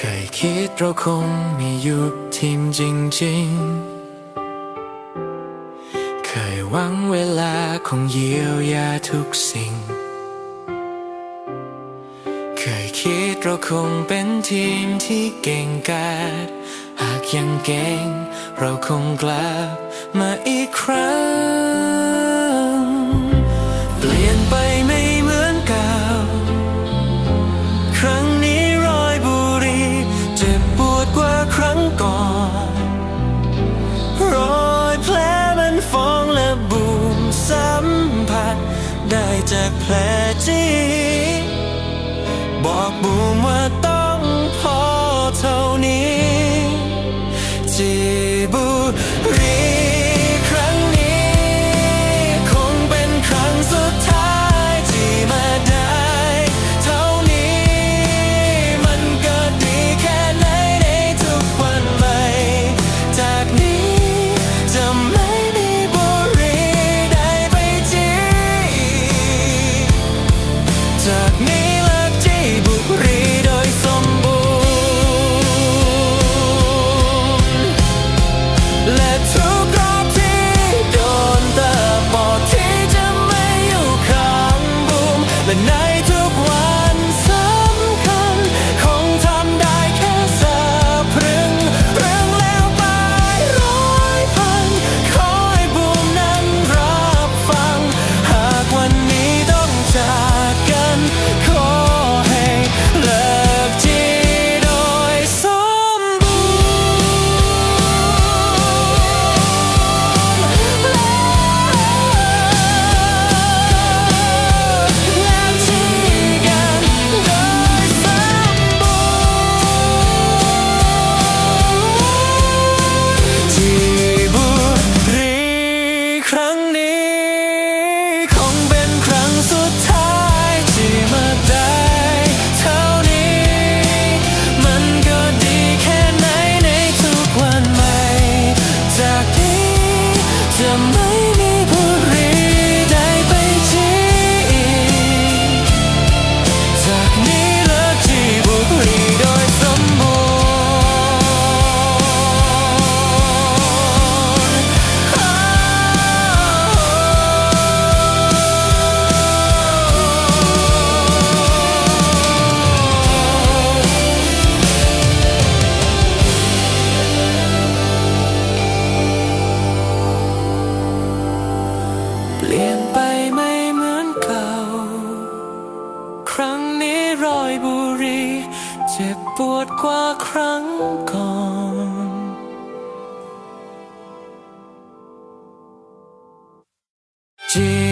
เคยคิดเราคงมียุบทีมจริง ๆ เคยหวังเวลาคงเยียวยาทุกสิ่ง เคยคิดเราคงเป็นทีมที่เก่งกาจหากยังเก่ง เราคงกลับมาอีกครั้ง จากแผลจีบอกบูมว่าต้องพอเท่านี้ จีบูรี Me จ็บปวดกว่าครั้งก่อนจี